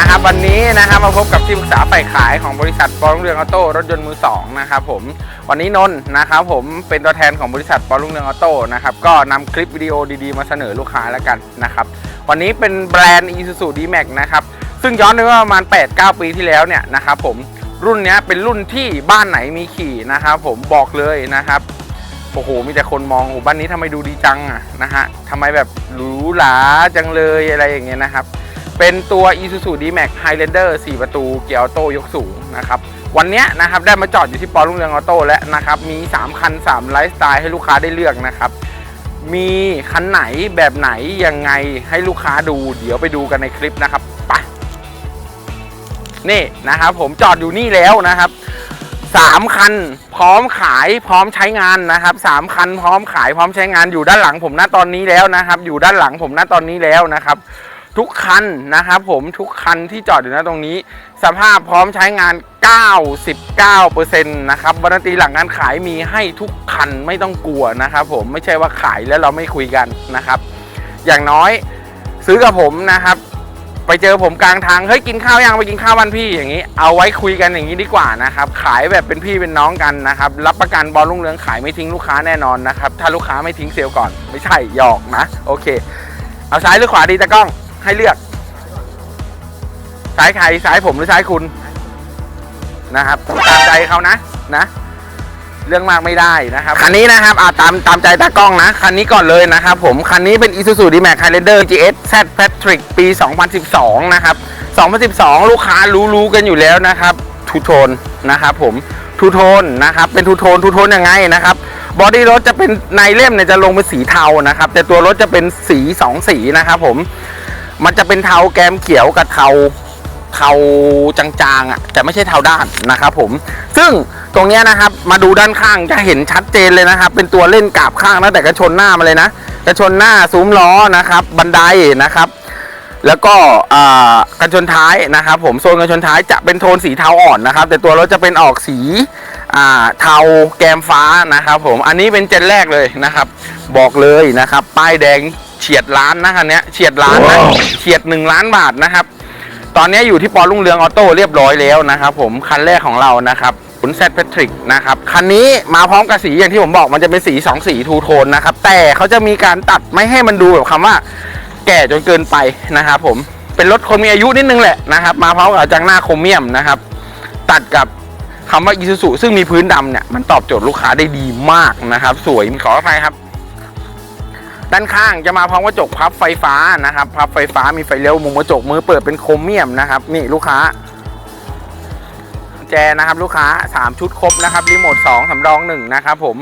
นะครับวันนี้นะครับมาพบกับที่ปรึกษาฝ่ายขายของบริษัทปอรุ่งเรืองออโต้รถยนต์มือสองนะครับผมวันนี้นนท์นะครับผมเป็นตัวแทนของบริษัทปอรุ่งเรืองออโต้นะครับก็นำคลิปวิดีโอดีๆ มาเสนอลูกค้าแล้วกันนะครับวันนี้เป็นแบรนด์ Isuzu D-Max นะครับซึ่งย้อนไปว่าประมาณ 8-9 ปีที่แล้วเนี่ยนะครับผมรุ่นนี้เป็นรุ่นที่บ้านไหนมีขี่นะครับผมบอกเลยนะครับโอ้โห มีแต่คนมองโอ้บ้านนี้ทำไมดูดีจังอะนะฮะทำไมแบบหรูหราจังเลยอะไรอย่างเงี้ยนะครับ เป็นตัว Isuzu D-Max Highlander 4 ประตู เกียร์ออโต้ยกสูงนะครับวันนี้นะครับได้มาจอดอยู่ที่ปอรุ่งเรืองออโต้แล้วนะครับมี 3 คัน 3 ไลฟ์สไตล์ให้ลูกค้าได้เลือกนะครับมีคันไหนแบบไหนยังไงให้ลูกค้าดู เดี๋ยวไปดูกันในคลิปนะครับไปนี่นะครับผมจอดอยู่นี่แล้วนะครับสามคันพร้อมขายพร้อมใช้งานนะครับสามคันพร้อมขายพร้อมใช้งานอยู่ด้านหลังผมณตอนนี้แล้วนะครับ อยู่ด้านหลังผมณตอนนี้แล้วนะครับ ทุกคันนะครับผมทุกคันที่จอดอยู่ณตรงนี้ สภาพพร้อมใช้งาน 99%นะครับบรันตีหลังการขายมีให้ทุกคันไม่ต้องกลัวนะครับผมไม่ใช่ว่าขายแล้วเราไม่คุยกันนะครับ อย่างน้อยซื้อกับผมนะครับ ไปเจอผมกลางทางเฮ้ยกินข้าวยังไปกินข้าวบ้านพี่อย่างนี้ เอาไว้คุยกันอย่างนี้ดีกว่านะครับ ขายแบบเป็นพี่เป็นน้องกันนะครับ รับประกันบอลลุ่งเรืองขายไม่ทิ้งลูกค้าแน่นอนนะครับถ้าลูกค้าไม่ทิ้งเซลล์ก่อนไม่ใช่หยอกนะ โอเค เอาซ้ายหรือขวาดีตะกล้อง ให้เลือกซ้ายใครซ้ายผมหรือซ้ายคุณนะครับตามใจเขานะนะเรื่องมากไม่ได้นะครับคันนี้นะครับอ่าตามตามใจตากล้องนะ คันนี้ก่อนเลยนะครับผม คันนี้เป็น Isuzu D-Max Highlander GS Z Patrick ปี 2012 นะครับ 2012 ลูกค้ารู้รู้กันอยู่แล้วนะครับทูโทนนะครับผมทูโทนนะครับเป็นทูโทนทูโทนยังไงนะครับบอดี้รถจะเป็นในเล่มเนี่ยจะลงเป็นสีเทานะครับ แต่ตัวรถจะเป็นสีสองสีนะครับผม มันจะเป็นเทาแกมเขียวกับเทาเทาจางๆอะแต่ไม่ใช่เทาด้านนะครับผม ซึ่งตรงเนี้ยนะครับมาดูด้านข้างจะเห็นชัดเจนเลยนะครับ เป็นตัวเล่นกราบข้างนะแต่กระชนหน้ามาเลยนะกระชนหน้าซุ้มล้อนะครับ บันไดนะครับ แล้วก็กระชนท้ายนะครับ ผมโซนกระชนท้ายจะเป็นโทนสีเทาอ่อนนะครับ แต่ตัวรถจะเป็นออกสีเทาแกมฟ้านะครับ ผมอันนี้เป็นเจนแรกเลยนะครับ บอกเลยนะครับ ป้ายแดง เฉียดล้านนะคันเนี้ยเฉียดล้านนะเฉียดหนึ่งล้านบาทนะครับ ตอนนี้อยู่ที่ปอรุ่งเรืองออโต้เรียบร้อยแล้วนะครับผมคันแรกของเรานะครับขุนแซดแพทริกนะครับคันนี้มาพร้อมกับสีอย่างที่ผมบอกมันจะเป็นสี2สีทูโทนนะครับแต่เขาจะมีการตัดไม่ให้มันดูแบบคำว่า แก่จนเกินไปนะครับผมเป็นรถคนมีอายุนิดนึงแหละนะครับมาพร้อมกับจังหน้าโครเมียมนะครับตัดกับคำว่าอีซูซูซึ่งมีพื้นดำเนี่ยมันตอบโจทย์ลูกค้าได้ดีมากนะครับ สวยขออภัยครับ ด้านข้างจะมาพร้อมกระจกพับไฟฟ้านะครับพับไฟฟ้ามีไฟเลี้ยวมุมกระจกมือเปิดเป็นโครเมียมนะครับนี่ลูกค้าแจนะครับลูกค้า 3 ชุดครบนะครับรีโมท2สำรอง1นะครับผม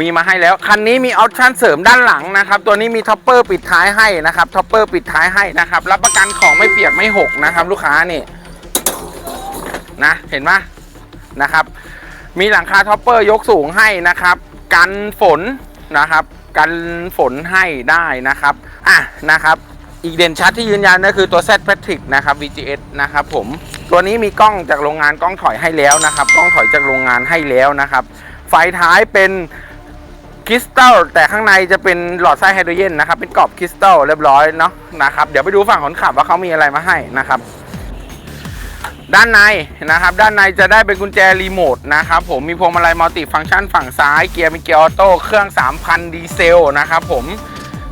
มีมาให้แล้ว คันนี้มีออปชั่นเสริมด้านหลังนะครับ ตัวนี้มีท็อปเปอร์ปิดท้ายให้นะครับท็อปเปอร์ปิดท้ายให้นะครับ รับประกันของไม่เปียกไม่หกนะครับ ลูกค้านี่นะเห็นไหมนะครับ มีหลังคาท็อปเปอร์ยกสูงให้นะครับ กันฝนนะครับ กันฝนให้ได้นะครับ อะนะครับ อีกเด่นชัดที่ยืนยันก็คือตัว Z Patrick นะครับ VGS นะครับผมตัวนี้มีกล้องจากโรงงานกล้องถอยให้แล้วนะครับ กล้องถอยจากโรงงานให้แล้วนะครับ ไฟท้ายเป็นคริสตัลแต่ข้างในจะเป็นหลอดไส้ไฮโดรเจนนะครับ เป็นกรอบคริสตัลเรียบร้อยเนาะนะครับ เดี๋ยวไปดูฝั่งคนขับว่าเขามีอะไรมาให้นะครับ ด้านในนะครับ ด้านในจะได้เป็นกุญแจรีโมทนะครับผมมีพวงมาลัยมัลติฟังก์ชันฝั่งซ้ายเกียร์เป็นเกียร์ออโต้เครื่อง 3,000 ดีเซลนะครับผม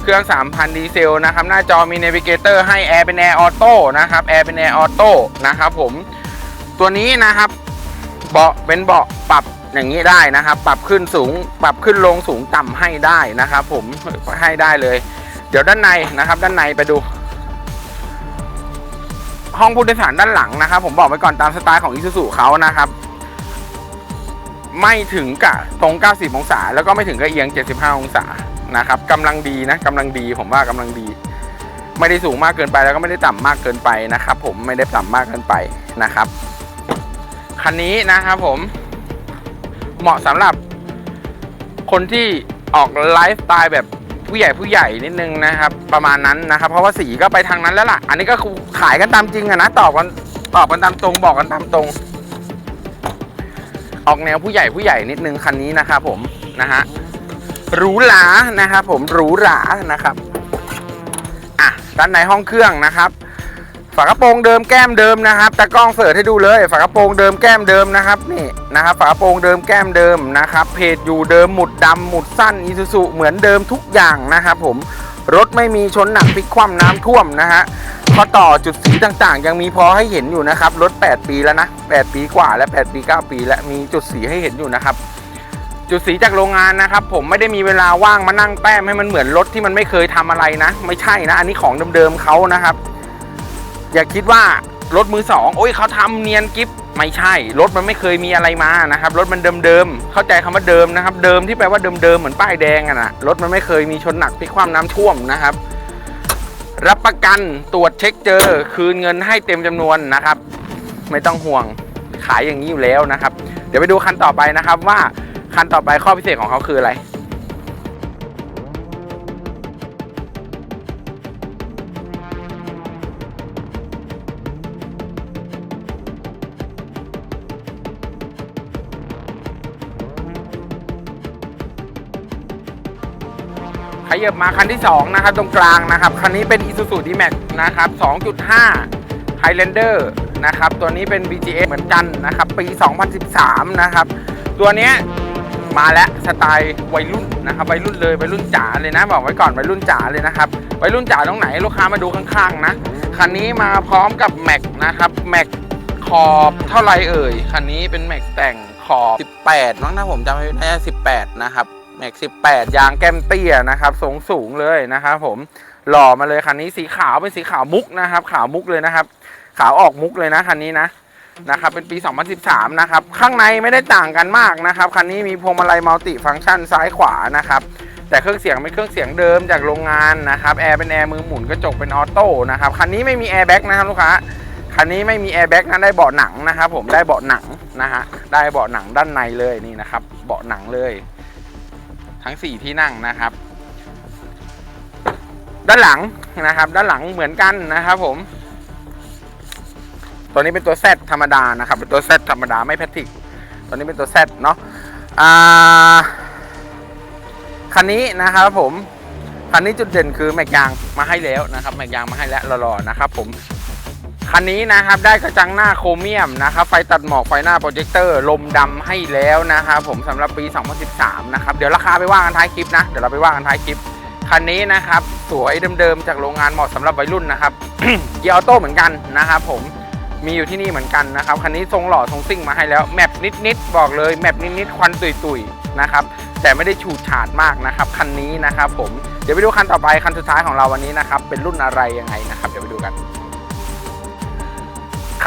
เครื่อง 3,000 ดีเซลนะครับหน้าจอมีเนวิเกเตอร์ให้แอร์เป็นแอร์ออโต้นะครับแอร์เป็นแอร์ออโต้นะครับผมตัวนี้นะครับเบาะเป็นเบาะปรับอย่างนี้ได้นะครับ ปรับขึ้นสูง ปรับขึ้นลงสูงต่ำให้ได้นะครับ ผมให้ได้เลย เดี๋ยวด้านในนะครับ ด้านในไปดู ห้องผู้โดยสารด้านหลังนะครับ ผมบอกไว้ก่อนตามสไตล์ของ Isuzu เขานะครับ ไม่ถึงกับตรง 90 องศา แล้วก็ไม่ถึงกับเอียง 75 องศานะครับกำลังดีนะกำลังดีผมว่ากำลังดี ไม่ได้สูงมากเกินไปแล้วก็ไม่ได้ต่ำมากเกินไปนะครับ ผมไม่ได้ต่ำมากเกินไปนะครับคันนี้นะครับผมเหมาะสำหรับคนที่ออกไลฟ์สไตล์แบบ ผู้ใหญ่ผู้ใหญ่นิดนึงนะครับ ประมาณนั้นนะครับ เพราะว่าสีก็ไปทางนั้นแล้วล่ะ อันนี้ก็ขายกันตามจริงอะนะตอบกันตอบกันตามตรงบอกกันตามตรง ออกแนวผู้ใหญ่ผู้ใหญ่นิดนึงคันนี้นะครับผมนะฮะหรูหรานะครับผมหรูหรานะครับอะด้านในห้องเครื่องนะครับ ฝากระโปรงเดิมแก้มเดิมนะครับตากล้องเสิร์ชให้ดูเลย ฝากระโปรงเดิมแก้มเดิมนะครับนี่นะครับฝากระโปรงเดิมแก้มเดิมนะครับเพจอยู่เดิมหมุดดำหมุดสั้นอีซูซุเหมือนเดิมทุกอย่างนะครับผมรถไม่มีชนหนักพลิกคว่ำน้ำท่วมนะฮะข้อต่อจุดสีต่างๆ ยังมีพอให้เห็นอยู่นะครับรถ 8 ปีแล้วนะ 8 ปีกว่าและ 8 ปี 9 ปี และมีจุดสีให้เห็นอยู่นะครับ จุดสีจากโรงงานนะครับ ผมไม่ได้มีเวลาว่างมานั่งแต้มให้มันเหมือนรถที่มันไม่เคยทำอะไรนะ ไม่ใช่นะ อันนี้ของเดิมๆเขานะครับ อย่าคิดว่ารถมือสองโอ้ยเขาทำเนียนกิฟไม่ใช่ รถมันไม่เคยมีอะไรมานะครับ รถมันเดิมๆเข้าใจคำว่าเดิมนะครับ เดิมที่แปลว่าเดิมๆเหมือนป้ายแดงอะนะรถมันไม่เคยมีชนหนักพลิกคว่ำน้ำท่วมนะครับ รับประกันตรวจเช็คเจอ คืนเงินให้เต็มจำนวนนะครับ ไม่ต้องห่วงขายอย่างนี้อยู่แล้วนะครับ เดี๋ยวไปดูคันต่อไปนะครับว่าคันต่อไปข้อพิเศษของเขาคืออะไร ยับมาคันที่ 2 นะครับ ตรงกลางนะครับ คันนี้เป็น Isuzu D-Max นะครับ 2.5 Highlander นะครับ ตัวนี้เป็น BGS เหมือนกันนะครับ ปี 2013 นะครับ ตัวนี้มาแล้วสไตล์วัยรุ่นนะครับวัยรุ่นเลยวัยรุ่นจ๋าเลยนะ บอกไว้ก่อนวัยรุ่นจ๋าเลยนะครับวัยรุ่นจ๋าตรงไหนลูกค้ามาดูข้างๆนะคันนี้มาพร้อมกับแม็กนะครับแม็กขอบเท่าไรเอ่ยคันนี้เป็นแม็กแต่งขอบ 18มั้งนะผมจำไม่ได้18 นะครับ แม็ก18ยางแก้มเตี้ยนะครับสูงสูงเลยนะครับผมหล่อมาเลยคันนี้สีขาวเป็นสีขาวมุกนะครับ ขาวมุกเลยนะครับ ขาวออกมุกเลยนะคันนี้นะนะครับเป็นปี 2013 นะครับ ข้างในไม่ได้ต่างกันมากนะครับคันนี้มีพวงมาลัยมัลติฟังก์ชันซ้ายขวานะครับ แต่เครื่องเสียงเป็นเครื่องเสียงเดิมจากโรงงานนะครับแอร์เป็นแอร์มือหมุนกระจกเป็นออโต้นะครับคันนี้ไม่มีแอร์แบ็กนะครับลูกค้าคันนี้ไม่มีแอร์แบ็กนะได้เบาะหนังนะครับผมได้เบาะหนังนะฮะได้เบาะหนังด้านในเลยนี่นะครับ เบาะหนังเลย ทั้ง 4 ที่นั่งนะครับ ด้านหลังนะครับ ด้านหลังเหมือนกันนะครับผม ตัวนี้เป็นตัว Z ธรรมดานะครับ เป็นตัว Z ธรรมดาไม่แพทริกตัวนี้เป็นตัว Z เนาะอ่าคันนี้นะครับผมคันนี้จุดเด่นคือแม็กยางมาให้แล้วนะครับแม็กยางมาให้แล้วหล่อๆนะครับผม คันนี้นะครับได้กระจังหน้าโครเมียมนะครับไฟตัดหมอกไฟหน้าโปรเจคเตอร์ลมดำให้แล้วนะครับผมสำหรับปี 2013 นะครับเดี๋ยวราคาไปว่ากันท้ายคลิปนะเดี๋ยวเราไปว่ากันท้ายคลิปคันนี้นะครับสวยเดิมๆจากโรงงานเหมาะสำหรับวัยรุ่นนะครับเกียร์ออโต้เหมือนกันนะครับผมมีอยู่ที่นี่เหมือนกันนะครับคันนี้ทรงหล่อทรงซิ่งมาให้แล้วแมปนิดๆบอกเลยแมปนิดๆควันตุยๆนะครับแต่ไม่ได้ฉูดฉาดมากนะครับคันนี้นะครับผมเดี๋ยวไปดูคันต่อไปคันสุดท้ายของเราวันนี้นะครับเป็นรุ่นอะไรยังไงนะครับเดี๋ยวไปดูกัน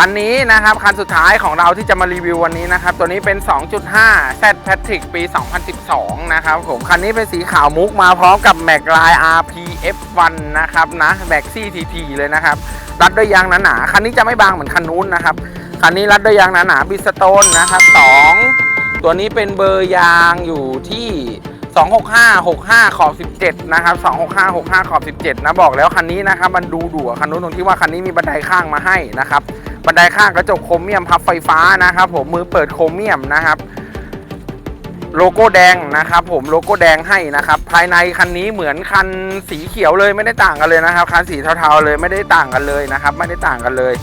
คันนี้นะครับ คันสุดท้ายของเราที่จะมารีวิววันนี้นะครับ ตัวนี้เป็น 2.5 Z Patrick ปี 2012 นะครับผมคันนี้เป็นสีขาวมุกมาพร้อมกับ Mac Line RPF1 นะครับนะแม็กซี่ทีทีเลยนะครับ รัดด้วยยางหนาๆคันนี้จะไม่บางเหมือนคันนู้นนะครับ คันนี้รัดด้วยยางหนาๆบิสโตนนะครับ 2 ตัวนี้เป็นเบอร์ยางอยู่ที่ 265 65 ขอบ 17 นะครับ 265 65 ขอบ 17 นะ บอกแล้วคันนี้นะครับ มันดูดุกว่าคันนู้นตรงที่ว่าคันนี้มีบันไดข้างมาให้นะครับ บันไดข้างกระจกโครเมียมพับไฟฟ้านะครับ ผม มือเปิดโครเมียมนะครับ โลโก้แดงนะครับ ผม โลโก้แดงให้นะครับ ภายในคันนี้เหมือนคันสีเขียวเลยไม่ได้ต่างกันเลยนะครับ คันสีเทาๆเลยไม่ได้ต่างกันเลยนะครับ ไม่ได้ต่างกันเลย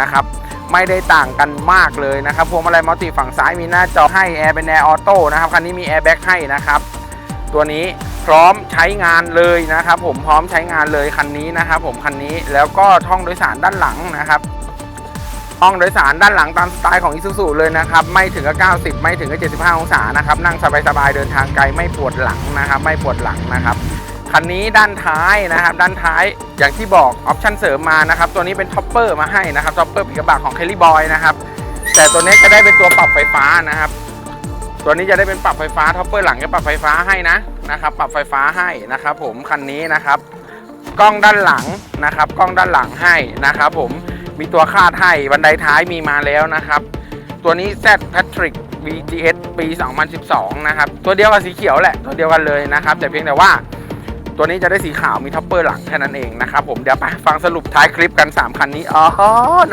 นะครับไม่ได้ต่างกันมากเลยนะครับพวงมาลัยมัลติฝั่งซ้ายมีหน้าจอให้แอร์เป็นแอร์ออโต้นะครับคันนี้มีแอร์แบ็กให้นะครับ ตัวนี้พร้อมใช้งานเลยนะครับผมพร้อมใช้งานเลยคันนี้นะครับผมคันนี้แล้วก็ท่องโดยสารด้านหลังนะครับห้องโดยสารด้านหลังตามสไตล์ของ Isuzu เลยนะครับ ไม่ถึงกับ90 ไม่ถึงกับ75 องศานะครับ นั่งสบายๆเดินทางไกลไม่ปวดหลังนะครับ ไม่ปวดหลังนะครับคันนี้ด้านท้ายนะครับ ด้านท้ายอย่างที่บอกออปชั่นเสริมมานะครับ ตัวนี้เป็นท็อปเปอร์มาให้นะครับท็อปเปอร์ปีกระบะของ Kelly Boy นะครับแต่ตัวนี้จะได้เป็นตัวปรับไฟฟ้านะครับ ตัวนี้จะได้เป็นปรับไฟฟ้าท็อปเปอร์หลังจะปรับไฟฟ้าให้นะนะครับ ปรับไฟฟ้าให้นะครับ ผมคันนี้นะครับกล้องด้านหลังนะครับกล้องด้านหลังให้นะครับผมมีตัวคาดให้บันไดท้ายมีมาแล้วนะครับ ตัวนี้ Z Patrick VGS ปี 2012 นะครับ ตัวเดียวกับสีเขียวแหละ ตัวเดียวกันเลยนะครับ แต่เพียงแต่ว่า ตัวนี้จะได้สีขาวมีท็อปเปอร์หลังแค่นั้นเองนะครับผมเดี๋ยวไปฟังสรุปท้ายคลิปกัน 3 คันนี้ อ๋อ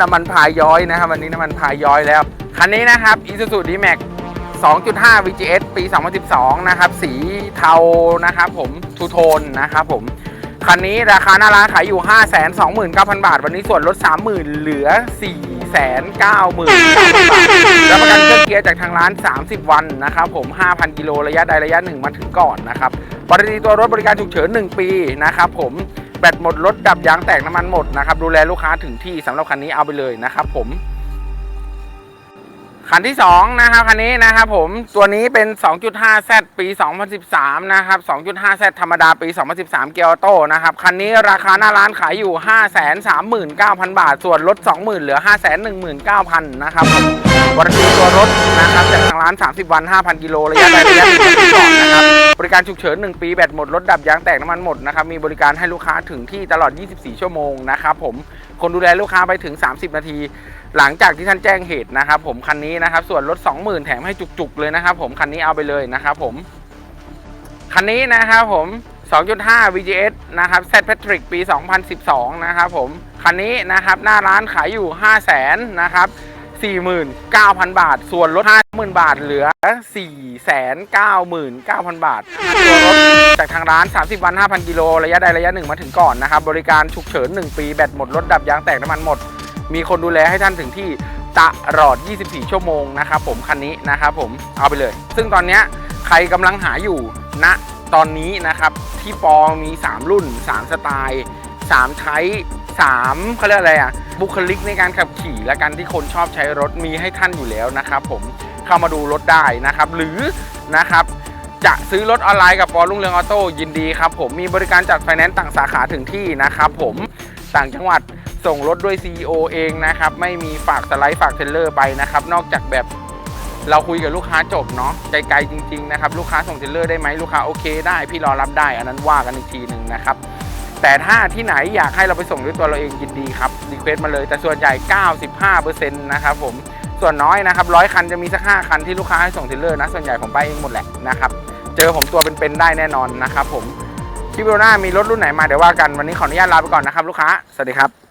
น้ำมันพายย้อยนะครับ วันนี้น้ำมันพายย้อยแล้ว คันนี้นะครับ Isuzu D-Max 2.5 VGS ปี 2012 นะครับ สีเทานะครับผมทูโทนนะครับผม คันนี้ราคาหน้าร้านขายอยู่ 5 2 9 0 0 0 บาท วันนี้ส่วนลด 30,000 เหลือ 4 9 0 0 0 0 บาทรับประกันเครื่องเกียร์จากทางร้าน 30 วันนะครับผม 5,000 กิโลระยะใดระยะหนึ่งมาถึงก่อนนะครับบริการตัวรถบริการฉุกเฉิน 1 ปีนะครับผมแบตหมดรถดับยางแตกน้ำมันหมดนะครับดูแลลูกค้าถึงที่สำหรับคันนี้เอาไปเลยนะครับผม คันที่2นะครับคันนี้นะครับผมตัวนี้เป็น 2.5 Z ปี 2013 นะครับ 2.5 Z ธรรมดาปี 2013 เกียร์ออโต้นะครับ คันนี้ราคาหน้าร้านขายอยู่ 539,000 บาท ส่วนลด 20,000 เหลือ 519,000 นะครับวารันตีตัวรถนะครับจากทางร้าน 30 วัน 5,000 กิโลระยะใดระยะหนึ่งก่อนนะครับ บริการฉุกเฉิน 1 ปีแบตหมด รถดับยางแตกน้ำมันหมดนะครับ มีบริการให้ลูกค้าถึงที่ตลอด 24 ชั่วโมงนะครับผม คนดูแลลูกค้าไปถึง 30 นาที หลังจากที่ท่านแจ้งเหตุนะครับผมคันนี้นะครับส่วนลด 20,000 แถมให้จุกๆเลยนะครับผมคันนี้เอาไปเลยนะครับผมคันนี้นะครับผม2.5 VGS นะครับ Z Patrick ปี 2012 นะครับผม คันนี้นะครับหน้าร้านขายอยู่ 5 0 0 0 0นะครับ 49,000 บาท ส่วนลด 50,000 บาทเหลือ 499,000 บาทตัวรถจากทางร้าน 30 วัน 5,000 กิโล ระยะใดระยะหนึ่งมาถึงก่อนนะครับ บริการฉุกเฉิน 1 ปี แบตหมด รถดับยางแตกน้ำมันหมด มีคนดูแลให้ท่านถึงที่ตลอด 24 ชั่วโมงนะครับผม คันนี้นะครับผม เอาไปเลย ซึ่งตอนนี้ใครกำลังหาอยู่ณตอนนี้นะครับ ที่ปอมี 3 รุ่น 3 สไตล์ 3 ใช้3เขาเรียกอะไรอะบุคลิกในการขับขี่และการที่คนชอบใช้รถมีให้ท่านอยู่แล้วนะครับผม เข้ามาดูรถได้นะครับ หรือนะครับจะซื้อรถออนไลน์กับปอรุ่งเรืองออโต้ยินดีครับผมมีบริการจัดไฟแนนซ์ต่างสาขาถึงที่นะครับผมต่างจังหวัดส่งรถด้วย CEO เองนะครับ ไม่มีฝากสไลด์ฝากเทเลอร์ไปนะครับ นอกจากแบบเราคุยกับลูกค้าจบเนาะไกลๆจริงๆนะครับ ลูกค้าส่งเทเลอร์ได้ไหมลูกค้าโอเคได้พี่รอรับได้อันนั้นว่ากันอีกทีหนึ่งนะครับแต่ถ้าที่ไหนอยากให้เราไปส่งด้วยตัวเราเองยินดีครับรีเควสมาเลยแต่ส่วนใหญ่ 95%นะครับผม ส่วนน้อยนะครับร้อยคันจะมีสักห้าคันที่ลูกค้าให้ส่งเทรลเลอร์นะส่วนใหญ่ผมไปเองหมดแหละนะครับเจอผมตัวเป็นๆได้แน่นอนนะครับผมคลิปวิดีโอหน้ามีรถรุ่นไหนมาเดี๋ยวว่ากันวันนี้ขออนุญาตลาไปก่อนนะครับลูกค้าสวัสดีครับ